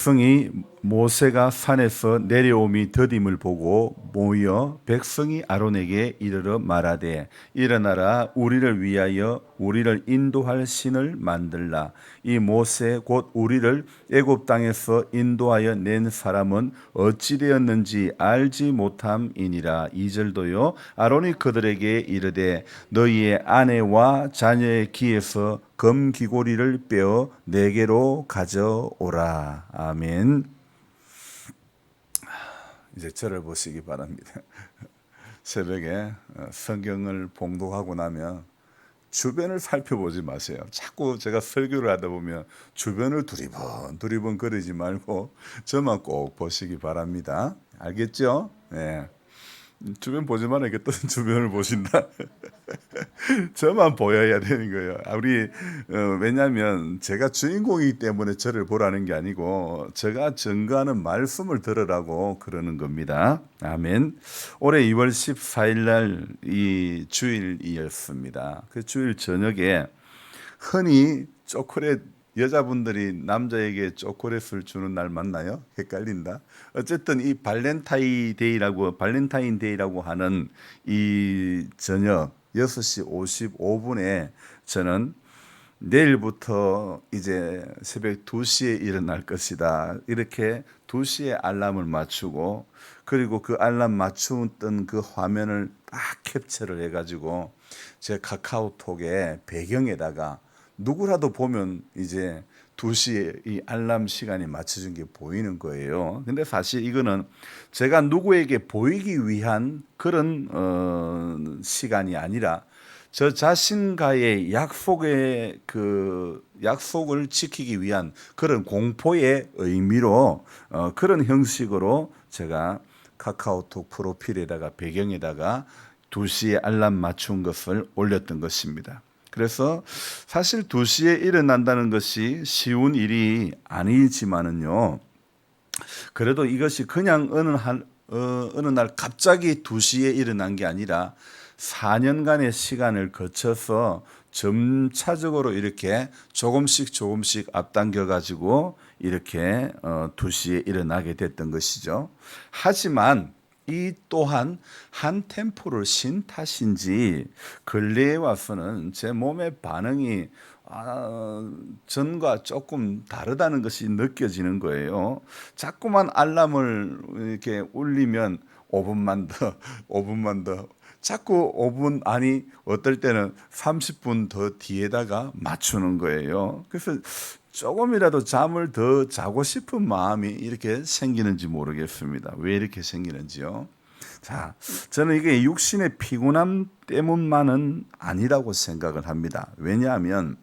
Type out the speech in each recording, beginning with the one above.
백성이 모세가 산에서 내려옴이 더딤을 보고 모여 백성이 아론에게 이르러 말하되 일어나라 우리를 위하여 우리를 인도할 신을 만들라. 이 모세 곧 우리를 애굽 땅에서 인도하여 낸 사람은 어찌 되었는지 알지 못함이니라. 이절도요 아론이 그들에게 이르되 너희의 아내와 자녀의 귀에서 금귀고리를 빼어 내게로 가져오라 아멘. 이제 저를 보시기 바랍니다. 새벽에 어, 성경을 봉독하고 나면 주변을 살펴보지 마세요. 자꾸 제가 설교를 하다 보면 주변을 두리번 두리번 거리지 말고 저만 꼭 보시기 바랍니다. 알겠죠? 네. 주변 보지 말아 이게 또 주변을 보신다. 저만 보여야 되는 거예요. 아, 우리 어, 왜냐하면 제가 주인공이기 때문에 저를 보라는 게 아니고 제가 증거하는 말씀을 들으라고 그러는 겁니다. 아멘. 올해 2월 14일 날이 주일이었습니다. 그 주일 저녁에 흔히 초콜릿 여자분들이 남자에게 초콜릿을 주는 날 맞나요? 헷갈린다. 어쨌든 이 발렌타인데이라고 발렌타인데이라고 하는 이 저녁 6시 55분에 저는 내일부터 이제 새벽 2시에 일어날 것이다. 이렇게 2시에 알람을 맞추고 그리고 그 알람 맞추던 그 화면을 딱 캡처를 해 가지고 제 카카오톡에 배경에다가 누구라도 보면 이제 2시에 이 알람 시간이 맞춰진 게 보이는 거예요. 근데 사실 이거는 제가 누구에게 보이기 위한 그런 어 시간이 아니라 저 자신과의 약속의 그 약속을 지키기 위한 그런 공포의 의미로 어 그런 형식으로 제가 카카오톡 프로필에다가 배경에다가 2시에 알람 맞춘 것을 올렸던 것입니다. 그래서 사실 2시에 일어난다는 것이 쉬운 일이 아니지만은요. 그래도 이것이 그냥 어느 한 어, 어느 날 갑자기 2시에 일어난 게 아니라 4년간의 시간을 거쳐서 점차적으로 이렇게 조금씩 조금씩 앞당겨 가지고 이렇게 어 2시에 일어나게 됐던 것이죠. 하지만 이 또한 한 템포를 쉰 탓인지 근래에 와서는 제 몸의 반응이 아, 전과 조금 다르다는 것이 느껴지는 거예요. 자꾸만 알람을 이렇게 울리면 5분만 더, 5분만 더. 자꾸 5분 아니 어떨 때는 30분 더 뒤에다가 맞추는 거예요. 그래서 조금이라도 잠을 더 자고 싶은 마음이 이렇게 생기는지 모르겠습니다. 왜 이렇게 생기는지요? 자, 저는 이게 육신의 피곤함 때문만은 아니라고 생각을 합니다. 왜냐하면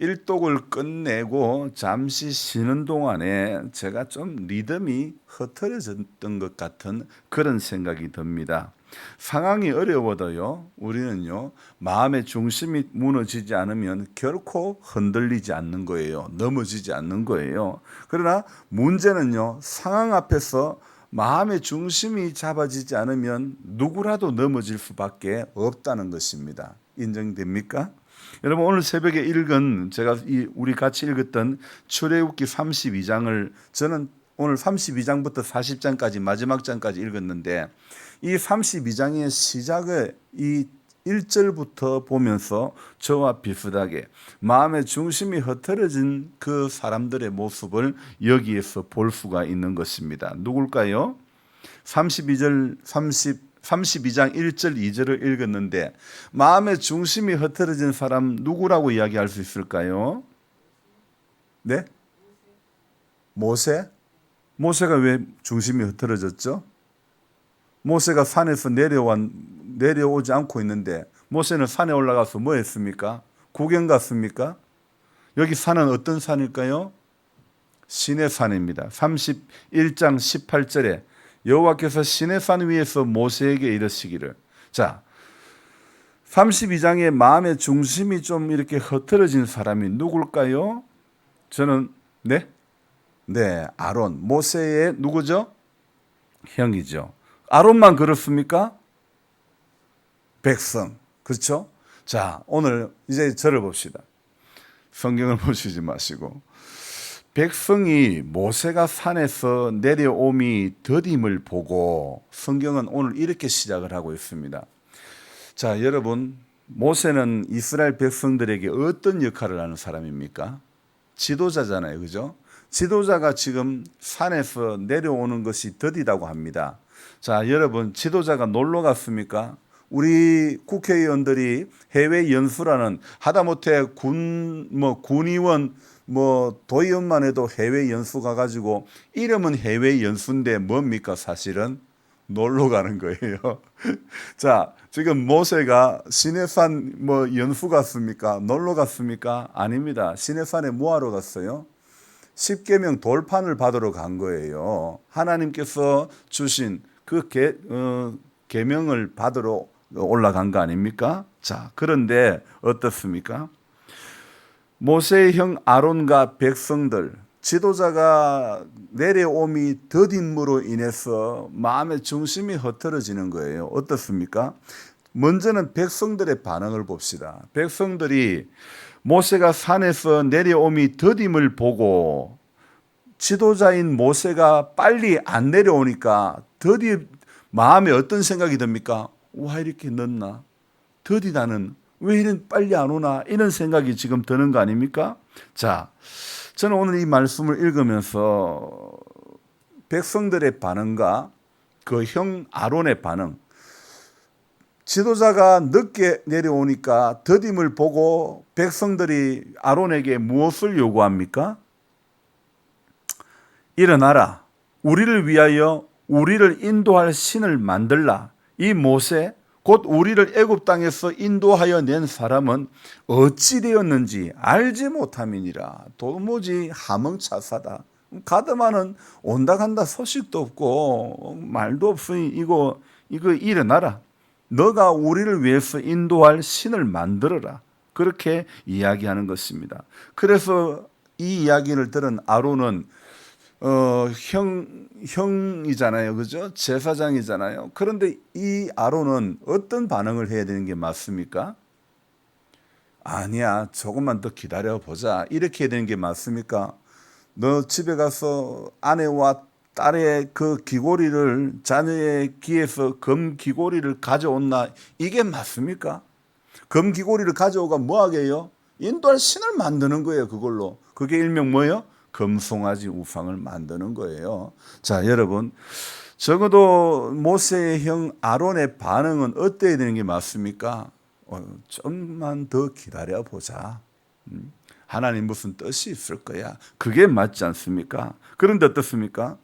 일독을 끝내고 잠시 쉬는 동안에 제가 좀 리듬이 흐트러졌던 것 같은 그런 생각이 듭니다. 상황이 어려워도요, 우리는요, 마음의 중심이 무너지지 않으면 결코 흔들리지 않는 거예요. 넘어지지 않는 거예요. 그러나 문제는요, 상황 앞에서 마음의 중심이 잡아지지 않으면 누구라도 넘어질 수밖에 없다는 것입니다. 인정됩니까? 여러분 오늘 새벽에 읽은 제가 이 우리 같이 읽었던 출애굽기 32장을 저는 오늘 32장부터 40장까지 마지막 장까지 읽었는데 이 32장의 시작을 이 1절부터 보면서 저와 비슷하게 마음의 중심이 흐트러진 그 사람들의 모습을 여기에서 볼 수가 있는 것입니다. 누굴까요? 32절 30 32장 1절 2절을 읽었는데 마음의 중심이 흐트러진 사람 누구라고 이야기할 수 있을까요? 네? 모세? 모세가 왜 중심이 흐트러졌죠? 모세가 산에서 내려와, 내려오지 않고 있는데 모세는 산에 올라가서 뭐 했습니까? 구경 갔습니까? 여기 산은 어떤 산일까요? 신의 산입니다. 31장 18절에 여호와께서 신의 산 위에서 모세에게 이르시기를 자 32장의 마음의 중심이 좀 이렇게 흐트러진 사람이 누굴까요? 저는 네? 네, 아론. 모세의 누구죠? 형이죠. 아론만 그렇습니까? 백성. 그렇죠? 자, 오늘 이제 저를 봅시다. 성경을 보시지 마시고 백성이 모세가 산에서 내려옴이 더딤을 보고 성경은 오늘 이렇게 시작을 하고 있습니다. 자, 여러분, 모세는 이스라엘 백성들에게 어떤 역할을 하는 사람입니까? 지도자잖아요. 그죠? 지도자가 지금 산에서 내려오는 것이 더디다고 합니다. 자, 여러분, 지도자가 놀러 갔습니까? 우리 국회의원들이 해외 연수라는 하다못해 군, 뭐, 군의원, 뭐, 도의원만 해도 해외 연수 가가지고 이름은 해외 연수인데 뭡니까? 사실은 놀러 가는 거예요. 자, 지금 모세가 시내산 뭐 연수 갔습니까? 놀러 갔습니까? 아닙니다. 시내산에 뭐하러 갔어요? 십계명 돌판을 받으러 간 거예요. 하나님께서 주신 그 계, 어, 계명을 받으러 올라간 거 아닙니까? 자, 그런데 어떻습니까? 모세의 형 아론과 백성들 지도자가 내려옴이 더딘므로 인해서 마음의 중심이 흐트러지는 거예요. 어떻습니까? 먼저는 백성들의 반응을 봅시다. 백성들이 모세가 산에서 내려옴이 더딤을 보고 지도자인 모세가 빨리 안 내려오니까 더디 마음에 어떤 생각이 듭니까? 와 이렇게 늦나? 더디다는 왜 이런 빨리 안 오나? 이런 생각이 지금 드는 거 아닙니까? 자, 저는 오늘 이 말씀을 읽으면서 백성들의 반응과 그 형 아론의 반응, 지도자가 늦게 내려오니까 더딤을 보고 백성들이 아론에게 무엇을 요구합니까? 일어나라. 우리를 위하여 우리를 인도할 신을 만들라. 이 모세 곧 우리를 애굽 땅에서 인도하여 낸 사람은 어찌 되었는지 알지 못함이니라. 도무지 하멍차사다. 가드만은 온다 간다 소식도 없고 말도 없으니 이거 이거 일어나라. 너가 우리를 위해서 인도할 신을 만들어라. 그렇게 이야기하는 것입니다. 그래서 이 이야기를 들은 아론은 어, 형, 형이잖아요. 그죠? 제사장이잖아요. 그런데 이 아론은 어떤 반응을 해야 되는 게 맞습니까? 아니야. 조금만 더 기다려 보자. 이렇게 해야 되는 게 맞습니까? 너 집에 가서 아내와 딸의 그 귀고리를 자녀의 귀에서 금 귀고리를 가져온나 이게 맞습니까? 금 귀고리를 가져오가 뭐 하게요? 인도할 신을 만드는 거예요, 그걸로. 그게 일명 뭐예요? 금송아지 우상을 만드는 거예요. 자, 여러분. 적어도 모세의 형 아론의 반응은 어때야 되는 게 맞습니까? 어, 좀만 더 기다려 보자. 음, 하나님 무슨 뜻이 있을 거야. 그게 맞지 않습니까? 그런데 어떻습니까?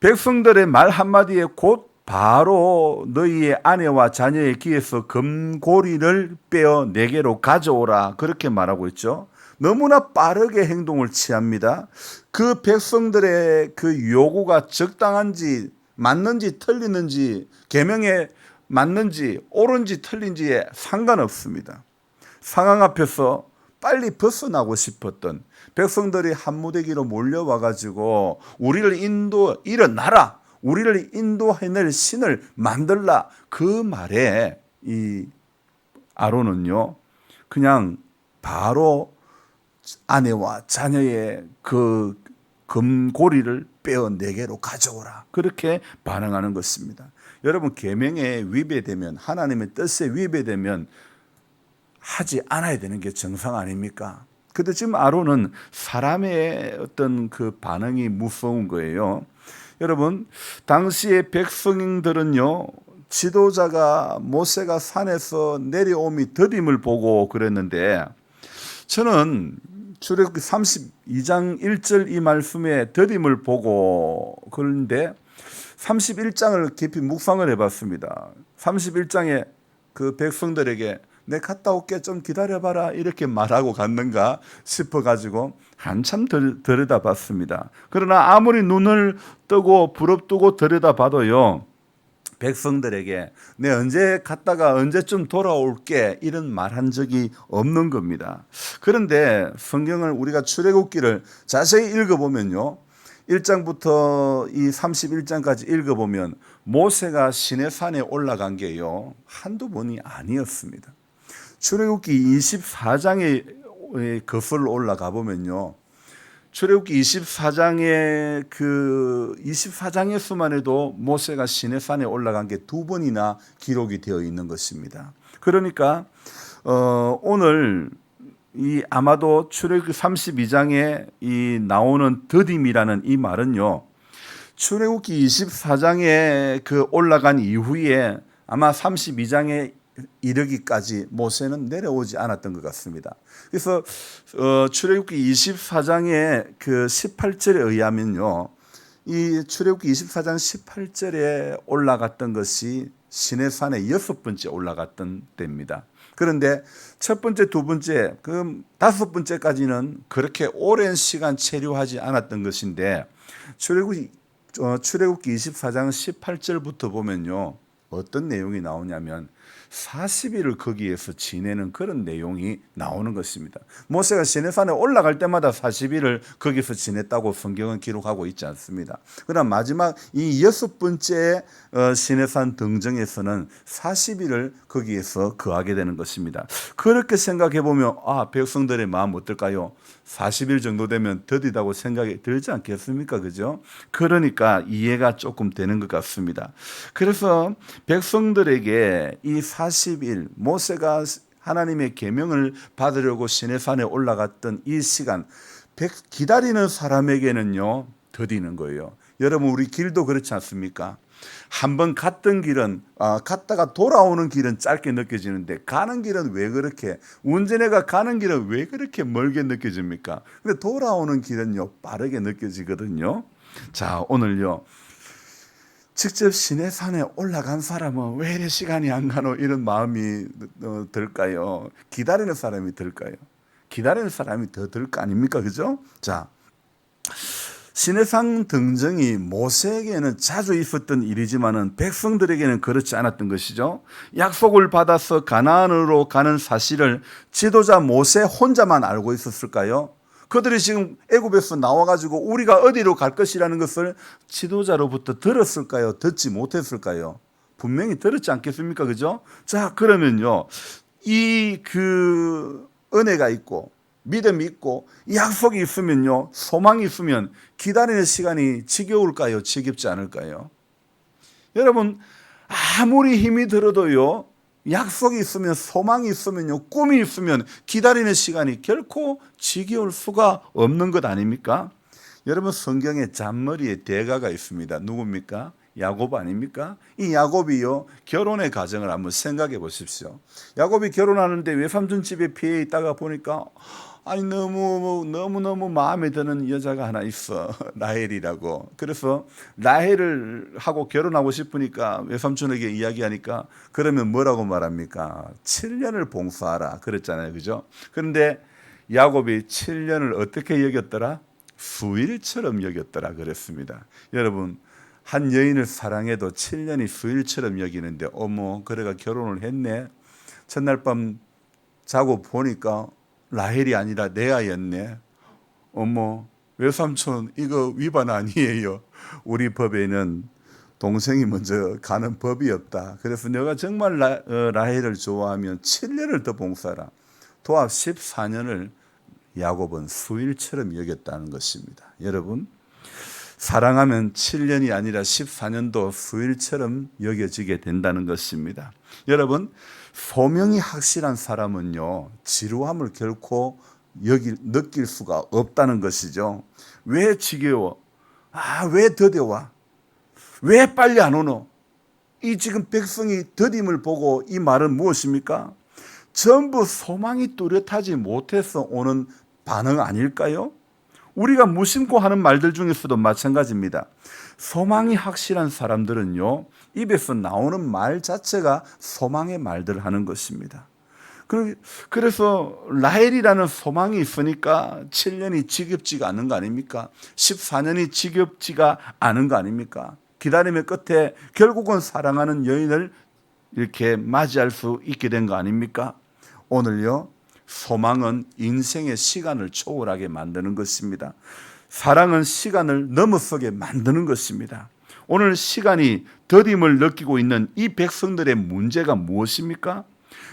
백성들의 말 한마디에 곧 바로 너희의 아내와 자녀의 귀에서 금고리를 빼어 내게로 가져오라. 그렇게 말하고 있죠. 너무나 빠르게 행동을 취합니다. 그 백성들의 그 요구가 적당한지 맞는지 틀리는지 계명에 맞는지 옳은지 틀린지에 상관없습니다. 상황 앞에서 빨리 벗어나고 싶었던 백성들이 한 무대기로 몰려와 가지고 우리를 인도 일어나라. 우리를 인도해낼 신을 만들라. 그 말에 이 아론은요. 그냥 바로 아내와 자녀의 그 금고리를 빼어 내게로 가져오라. 그렇게 반응하는 것입니다. 여러분 계명에 위배되면 하나님의 뜻에 위배되면 하지 않아야 되는 게 정상 아닙니까? 근데 지금 아론은 사람의 어떤 그 반응이 무서운 거예요. 여러분, 당시의 백성들은요, 지도자가 모세가 산에서 내려옴이 더딤을 보고 그랬는데, 저는 출애굽기 32장 1절 이 말씀에 더딤을 보고 그런데 31장을 깊이 묵상을 해봤습니다. 31장에 그 백성들에게 내 갔다 올게 좀 기다려봐라 이렇게 말하고 갔는가 싶어가지고 한참 들여다봤습니다. 그러나 아무리 눈을 뜨고 부릅뜨고 들여다봐도요. 백성들에게 내 언제 갔다가 언제쯤 돌아올게 이런 말 한 적이 없는 겁니다. 그런데 성경을 우리가 출애굽기를 자세히 읽어보면요. 1장부터 이 31장까지 읽어보면 모세가 시내산에 올라간 게요. 한두 번이 아니었습니다. 출애굽기 24장에 거슬 올라가 보면요. 출애굽기 24장의 그 24장의 수만 해도 모세가 시내 산에 올라간 게 두 번이나 기록이 되어 있는 것입니다. 그러니까 어 오늘 이 아마도 출애굽기 32장에 이 나오는 더딤이라는 이 말은요. 출애굽기 24장에 그 올라간 이후에 아마 32장에 이르기까지 모세는 내려오지 않았던 것 같습니다. 그래서 어, 출애굽기 24장의 그 18절에 의하면요. 이 출애굽기 24장 18절에 올라갔던 것이 시내산에 여섯 번째 올라갔던 때입니다. 그런데 첫 번째, 두 번째, 그 다섯 번째까지는 그렇게 오랜 시간 체류하지 않았던 것인데 출애굽기 어, 출애굽기 24장 18절부터 보면요. 어떤 내용이 나오냐면 40일을 거기에서 지내는 그런 내용이 나오는 것입니다. 모세가 시내산에 올라갈 때마다 40일을 거기서 지냈다고 성경은 기록하고 있지 않습니다. 그러나 마지막 이 여섯 번째 어, 시내산 등정에서는 40일을 거기에서 거하게 되는 것입니다. 그렇게 생각해 보면 아 백성들의 마음 어떨까요? 40일 정도 되면 더디다고 생각이 들지 않겠습니까? 그죠? 그러니까 이해가 조금 되는 것 같습니다. 그래서 백성들에게 이 40일 모세가 하나님의 계명을 받으려고 시내산에 올라갔던 이 시간 백- 기다리는 사람에게는요 더디는 거예요. 여러분 우리 길도 그렇지 않습니까? 한번 갔던 길은 아, 갔다가 돌아오는 길은 짧게 느껴지는데 가는 길은 왜 그렇게 운전해가 가는 길은 왜 그렇게 멀게 느껴집니까? 근데 돌아오는 길은요 빠르게 느껴지거든요. 자 오늘요 직접 시내 산에 올라간 사람은 왜 이래 시간이 안 가노 이런 마음이 어, 들까요? 기다리는 사람이 들까요? 기다리는 사람이 더 들 거 아닙니까? 그죠? 자, 시내산 등정이 모세에게는 자주 있었던 일이지만은 백성들에게는 그렇지 않았던 것이죠. 약속을 받아서 가나안으로 가는 사실을 지도자 모세 혼자만 알고 있었을까요? 그들이 지금 애굽에서 나와가지고 우리가 어디로 갈 것이라는 것을 지도자로부터 들었을까요? 듣지 못했을까요? 분명히 들었지 않겠습니까? 그죠? 자, 그러면요. 이 그 은혜가 있고 믿음이 있고 약속이 있으면요. 소망이 있으면 기다리는 시간이 지겨울까요? 지겹지 않을까요? 여러분 아무리 힘이 들어도요. 약속이 있으면 소망이 있으면요. 꿈이 있으면 기다리는 시간이 결코 지겨울 수가 없는 것 아닙니까? 여러분 성경에 잔머리에 대가가 있습니다. 누굽니까? 야곱 아닙니까? 이 야곱이요 결혼의 과정을 한번 생각해 보십시오. 야곱이 결혼하는데 외삼촌 집에 피해 있다가 보니까 아니 너무 너무 너무 마음에 드는 여자가 하나 있어 라헬이라고. 그래서 라헬을 하고 결혼하고 싶으니까 외삼촌에게 이야기하니까 그러면 뭐라고 말합니까? 7년을 봉사하라 그랬잖아요, 그죠? 그런데 야곱이 7년을 어떻게 여겼더라? 수일처럼 여겼더라 그랬습니다. 여러분 한 여인을 사랑해도 7년이 수일처럼 여기는데 어머 그래가 결혼을 했네. 첫날 밤 자고 보니까 라헬이 아니라 레아였네. 어머 외삼촌 이거 위반 아니에요. 우리 법에는 동생이 먼저 가는 법이 없다. 그래서 내가 정말 라, 어, 라헬을 좋아하면 7년을 더 봉사라. 도합 14년을 야곱은 수일처럼 여겼다는 것입니다. 여러분 사랑하면 7년이 아니라 14년도 수일처럼 여겨지게 된다는 것입니다. 여러분, 소명이 확실한 사람은요, 지루함을 결코 여기, 느낄 수가 없다는 것이죠. 왜 지겨워? 아, 왜 더뎌와? 왜 빨리 안 오노? 이 지금 백성이 더딤을 보고 이 말은 무엇입니까? 전부 소망이 뚜렷하지 못해서 오는 반응 아닐까요? 우리가 무심코 하는 말들 중에서도 마찬가지입니다. 소망이 확실한 사람들은요, 입에서 나오는 말 자체가 소망의 말들 하는 것입니다. 그- 그래서 라헬이라는 소망이 있으니까 7년이 지겹지가 않은 거 아닙니까? 14년이 지겹지가 않은 거 아닙니까? 기다림의 끝에 결국은 사랑하는 여인을 이렇게 맞이할 수 있게 된 거 아닙니까? 오늘요, 소망은 인생의 시간을 초월하게 만드는 것입니다. 사랑은 시간을 넘어서게 만드는 것입니다. 오늘 시간이 더딤을 느끼고 있는 이 백성들의 문제가 무엇입니까?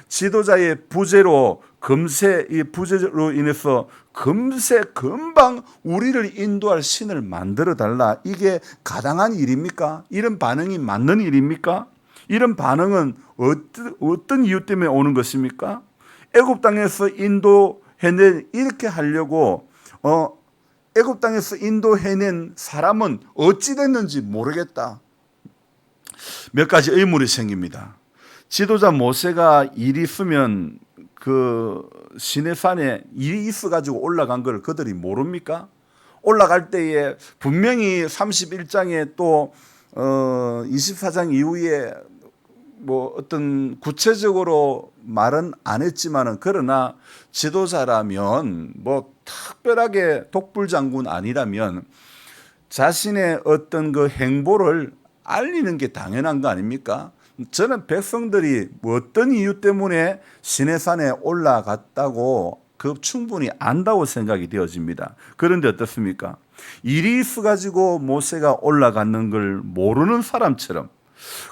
지도자의 부재로 금세 이 부재로 인해서 금세 금방 우리를 인도할 신을 만들어 달라. 이게 가당한 일입니까? 이런 반응이 맞는 일입니까? 이런 반응은 어떤, 이유 때문에 오는 것입니까? 애굽 땅에서 인도해낸 이렇게 하려고 어 애굽 땅에서 인도해낸 사람은 어찌 됐는지 모르겠다. 몇 가지 의문이 생깁니다. 지도자 모세가 일이 있으면 그 시내산에 일이 있어 가지고 올라간 걸 그들이 모릅니까? 올라갈 때에 분명히 31장에 또 어, 24장 이후에 뭐 어떤 구체적으로 말은 안 했지만은 그러나 지도자라면 뭐 특별하게 독불 장군 아니라면 자신의 어떤 그 행보를 알리는 게 당연한 거 아닙니까? 저는 백성들이 뭐 어떤 이유 때문에 시내산에 올라갔다고 그 충분히 안다고 생각이 되어집니다. 그런데 어떻습니까? 일이 있어가지고 모세가 올라갔는 걸 모르는 사람처럼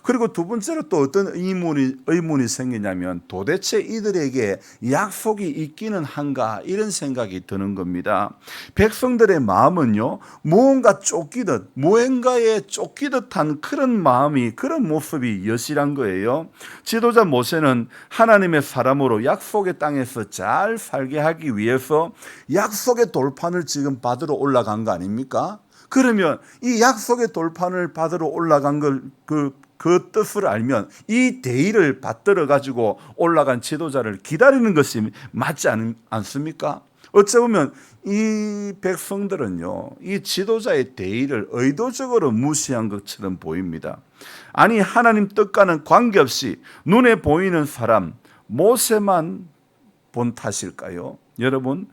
그리고 두 번째로 또 어떤 의문이, 의문이 생기냐면 도대체 이들에게 약속이 있기는 한가 이런 생각이 드는 겁니다. 백성들의 마음은요, 무언가 쫓기듯, 무언가에 쫓기듯한 그런 마음이, 그런 모습이 여실한 거예요. 지도자 모세는 하나님의 사람으로 약속의 땅에서 잘 살게 하기 위해서 약속의 돌판을 지금 받으러 올라간 거 아닙니까? 그러면 이 약속의 돌판을 받으러 올라간 걸 그 그 뜻을 알면 이 대의를 받들어 가지고 올라간 지도자를 기다리는 것이 맞지 않, 않습니까? 어찌 보면 이 백성들은요, 이 지도자의 대의를 의도적으로 무시한 것처럼 보입니다. 아니, 하나님 뜻과는 관계없이 눈에 보이는 사람, 모세만 본 탓일까요? 여러분,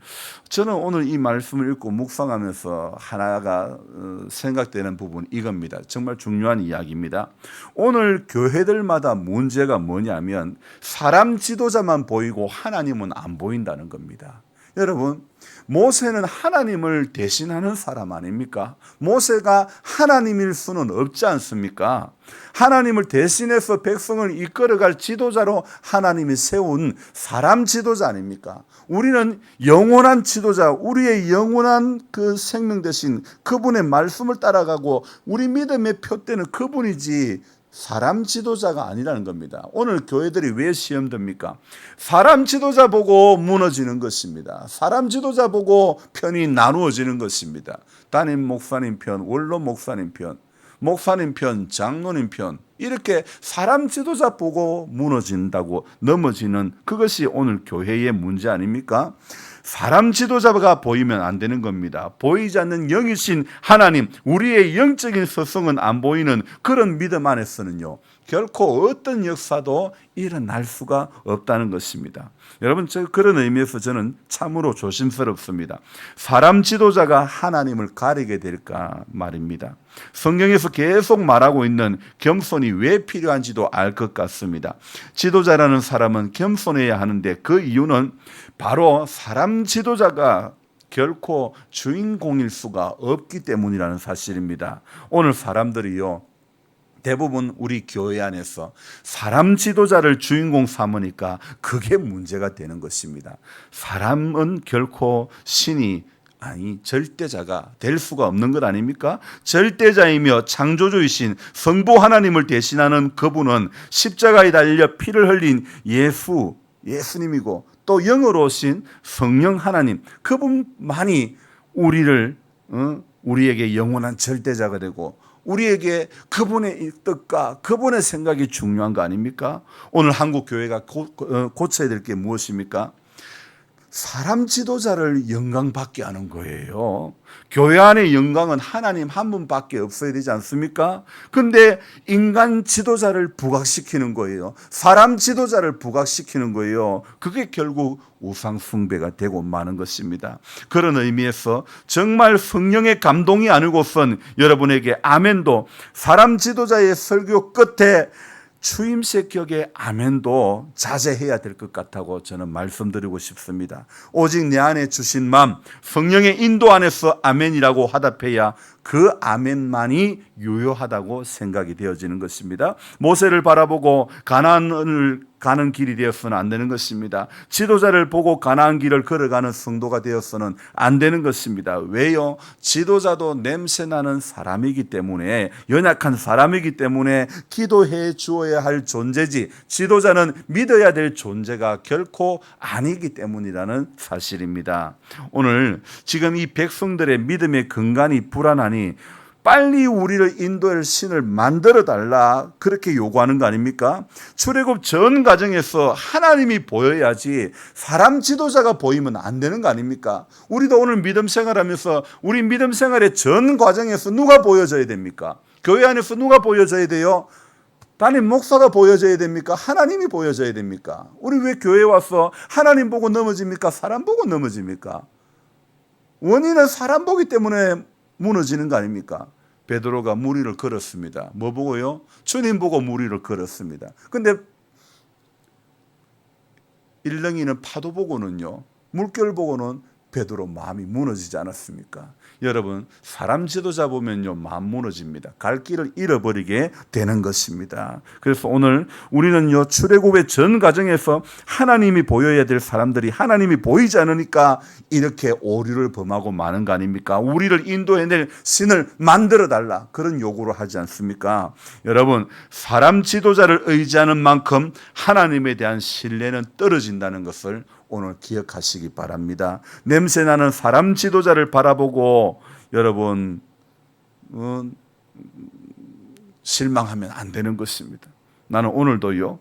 저는 오늘 이 말씀을 읽고 묵상하면서 하나가 어, 생각되는 부분 이겁니다. 정말 중요한 이야기입니다. 오늘 교회들마다 문제가 뭐냐면 사람 지도자만 보이고 하나님은 안 보인다는 겁니다. 여러분, 모세는 하나님을 대신하는 사람 아닙니까? 모세가 하나님일 수는 없지 않습니까? 하나님을 대신해서 백성을 이끌어갈 지도자로 하나님이 세운 사람 지도자 아닙니까? 우리는 영원한 지도자, 우리의 영원한 그 생명 대신 그분의 말씀을 따라가고 우리 믿음의 표대는 그분이지 사람 지도자가 아니라는 겁니다. 오늘 교회들이 왜 시험 듭니까? 사람 지도자 보고 무너지는 것입니다. 사람 지도자 보고 편이 나누어지는 것입니다. 담임 목사님 편, 원로 목사님 편, 목사님 편, 장로님 편, 이렇게 사람 지도자 보고 무너진다고 넘어지는 그것이 오늘 교회의 문제 아닙니까? 사람 지도자가 보이면 안 되는 겁니다. 보이지 않는 영이신 하나님, 우리의 영적인 서성은 안 보이는 그런 믿음 안에서는요, 결코 어떤 역사도 일어날 수가 없다는 것입니다. 여러분, 저 그런 의미에서 저는 참으로 조심스럽습니다. 사람 지도자가 하나님을 가리게 될까 말입니다. 성경에서 계속 말하고 있는 겸손이 왜 필요한지도 알 것 같습니다. 지도자라는 사람은 겸손해야 하는데 그 이유는 바로 사람 지도자가 결코 주인공일 수가 없기 때문이라는 사실입니다. 오늘 사람들이요. 대부분 우리 교회 안에서 사람 지도자를 주인공 삼으니까 그게 문제가 되는 것입니다. 사람은 결코 신이 아니 절대자가 될 수가 없는 것 아닙니까? 절대자이며 창조주이신 성부 하나님을 대신하는 그분은 십자가에 달려 피를 흘린 예수 예수님이고 또 영으로 오신 성령 하나님 그분만이 우리를 어? 우리에게 영원한 절대자가 되고 우리에게 그분의 뜻과 그분의 생각이 중요한 거 아닙니까? 오늘 한국 교회가 고, 어, 고쳐야 될 게 무엇입니까? 사람 지도자를 영광받게 하는 거예요. 교회 안의 영광은 하나님 한 분밖에 없어야 되지 않습니까? 근데 인간 지도자를 부각시키는 거예요. 사람 지도자를 부각시키는 거예요. 그게 결국 우상숭배가 되고 마는 것입니다. 그런 의미에서 정말 성령의 감동이 아니고선 여러분에게 아멘도 사람 지도자의 설교 끝에 추임새 격의 아멘도 자제해야 될 것 같다고 저는 말씀드리고 싶습니다. 오직 내 안에 주신 마음, 성령의 인도 안에서 아멘이라고 화답해야 그 아멘만이 유효하다고 생각이 되어지는 것입니다. 모세를 바라보고 가나안을 가는 길이 되어서는 안 되는 것입니다. 지도자를 보고 가나안 길을 걸어가는 성도가 되어서는 안 되는 것입니다. 왜요? 지도자도 냄새 나는 사람이기 때문에 연약한 사람이기 때문에 기도해 주어야 할 존재지 지도자는 믿어야 될 존재가 결코 아니기 때문이라는 사실입니다. 오늘 지금 이 백성들의 믿음의 근간이 불안 하니 빨리 우리를 인도할 신을 만들어 달라 그렇게 요구하는 거 아닙니까? 출애굽 전 과정에서 하나님이 보여야지 사람 지도자가 보이면 안 되는 거 아닙니까? 우리도 오늘 믿음 생활하면서 우리 믿음 생활의 전 과정에서 누가 보여줘야 됩니까? 교회 안에서 누가 보여줘야 돼요? 단임 목사가 보여줘야 됩니까? 하나님이 보여줘야 됩니까? 우리 왜 교회 와서 하나님 보고 넘어집니까? 사람 보고 넘어집니까? 원인은 사람 보기 때문에 무너지는 거 아닙니까? 베드로가 무리를 걸었습니다. 뭐 보고요? 주님 보고 무리를 걸었습니다. 근데 일렁이는 파도 보고는요. 물결 보고는 베드로 마음이 무너지지 않았습니까? 여러분 사람 지도자 보면요 마음 무너집니다. 갈 길을 잃어버리게 되는 것입니다. 그래서 오늘 우리는요 출애굽의 전 과정에서 하나님이 보여야 될 사람들이 하나님이 보이지 않으니까 이렇게 오류를 범하고 마는 거 아닙니까? 우리를 인도해낼 신을 만들어 달라 그런 요구를 하지 않습니까? 여러분 사람 지도자를 의지하는 만큼 하나님에 대한 신뢰는 떨어진다는 것을 오늘 기억하시기 바랍니다. 냄새 나는 사람 지도자를 바라보고 여러분 어, 실망하면 안 되는 것입니다. 나는 오늘도요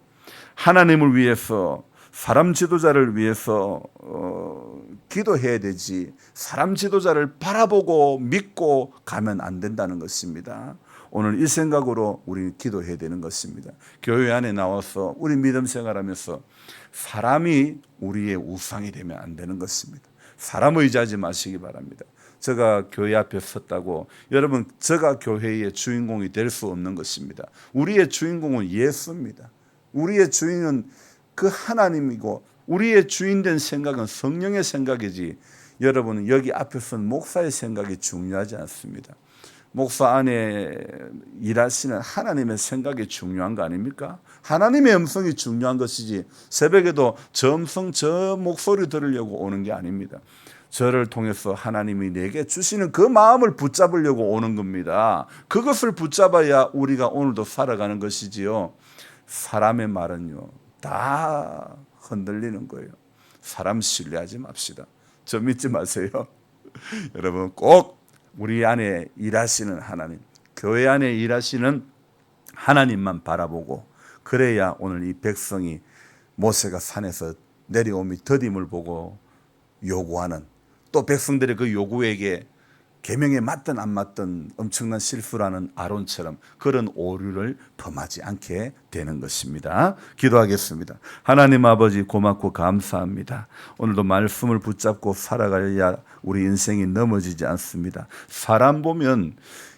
하나님을 위해서 사람 지도자를 위해서 어, 기도해야 되지 사람 지도자를 바라보고 믿고 가면 안 된다는 것입니다. 오늘 이 생각으로 우리 기도해야 되는 것입니다. 교회 안에 나와서 우리 믿음 생활하면서 사람이 우리의 우상이 되면 안 되는 것입니다. 사람 의지하지 마시기 바랍니다. 제가 교회 앞에 섰다고 여러분 제가 교회의 주인공이 될 수 없는 것입니다. 우리의 주인공은 예수입니다. 우리의 주인은 그 하나님이고 우리의 주인된 생각은 성령의 생각이지 여러분은 여기 앞에 선 목사의 생각이 중요하지 않습니다. 목사 안에 일하시는 하나님의 생각이 중요한 거 아닙니까? 하나님의 음성이 중요한 것이지 새벽에도 저 음성 저 목소리 들으려고 오는 게 아닙니다. 저를 통해서 하나님이 내게 주시는 그 마음을 붙잡으려고 오는 겁니다. 그것을 붙잡아야 우리가 오늘도 살아가는 것이지요. 사람의 말은요, 다 흔들리는 거예요. 사람 신뢰하지 맙시다. 저 믿지 마세요. 여러분 꼭 우리 안에 일하시는 하나님, 교회 안에 일하시는 하나님만 바라보고 그래야 오늘 이 백성이 모세가 산에서 내려오미 더딤을 보고 요구하는 또 백성들의 그 요구에게 계명에 맞든 안 맞든 엄청난 실수라는 아론처럼 그런 오류를 범하지 않게 되는 것입니다. 기도하겠습니다. 하나님 아버지 고맙고 감사합니다. 오늘도 말씀을 붙잡고 살아가야 우리 인생이 넘어지지 않습니다. 사람 보면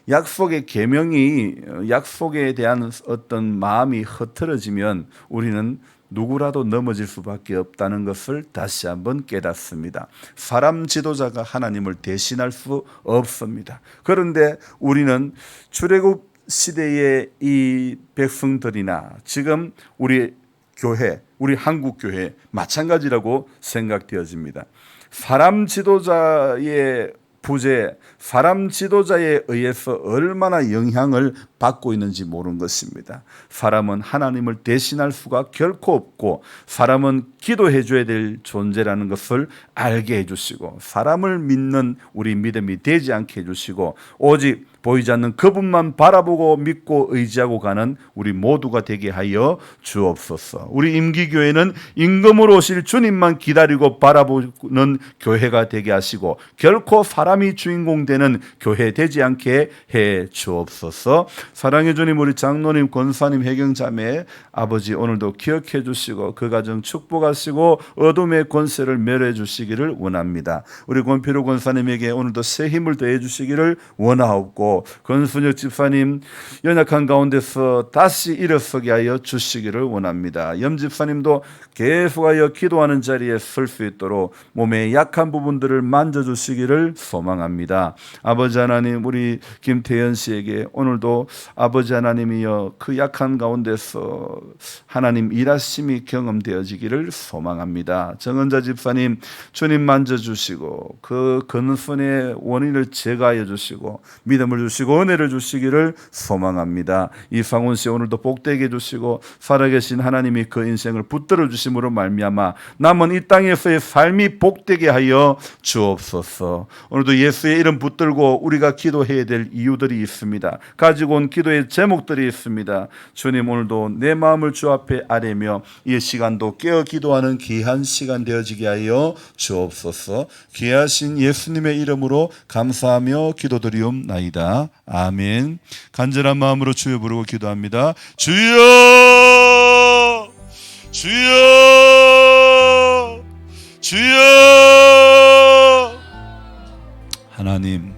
약속의 계명이 약속에 대한 어떤 마음이 흐트러지면 우리는 누구라도 넘어질 수밖에 없다는 것을 다시 한번 깨닫습니다. 사람 지도자가 하나님을 대신할 수 없습니다. 그런데 우리는 출애굽 시대의 이 백성들이나 지금 우리 교회, 우리 한국 교회 마찬가지라고 생각되어집니다. 사람 지도자의 부재, 사람 지도자에 의해서 얼마나 영향을 받고 있는지 모르는 것입니다. 사람은 하나님을 대신할 수가 결코 없고 사람은 기도해 줘야 될 존재라는 것을 알게 해 주시고 사람을 믿는 우리 믿음이 되지 않게 해 주시고 오직 보이지 않는 그분만 바라보고 믿고 의지하고 가는 우리 모두가 되게 하여 주옵소서. 우리 임기교회는 임금으로 오실 주님만 기다리고 바라보는 교회가 되게 하시고 결코 사람이 주인공 되는 교회 되지 않게 해 주옵소서. 사랑해 주님 우리 장로님 권사님 해경 자매 아버지 오늘도 기억해 주시고 그 가정 축복하시고 어둠의 권세를 멸해 주시기를 원합니다. 우리 권필호 권사님에게 오늘도 새 힘을 더해 주시기를 원하옵고 권순혁 집사님 연약한 가운데서 다시 일어서게 하여 주시기를 원합니다. 염 집사님도 계속하여 기도하는 자리에 설 수 있도록 몸의 약한 부분들을 만져 주시기를 소망합니다. 아버지 하나님 우리 김태현 씨에게 오늘도 아버지 하나님이여 그 약한 가운데서 하나님 일하심이 경험되어지기를 소망합니다. 정은자 집사님 주님 만져 주시고 그 근손의 원인을 제거하여 주시고 믿음을 주시고 은혜를 주시기를 소망합니다. 이상훈 씨 오늘도 복되게 해주시고 살아계신 하나님이 그 인생을 붙들어 주심으로 말미암아 남은 이 땅에서의 삶이 복되게 하여 주옵소서. 오늘도 예수의 이름 붙들고 우리가 기도해야 될 이유들이 있습니다. 가지고 온 기도의 제목들이 있습니다. 주님 오늘도 내 마음을 주 앞에 아뢰며 이 시간도 깨어 기도하는 귀한 시간 되어지게 하여 주옵소서. 귀하신 예수님의 이름으로 감사하며 기도드리옵나이다. 아멘. 간절한 마음으로 주여 부르고 기도합니다. 주여! 주여! 주여! 하나님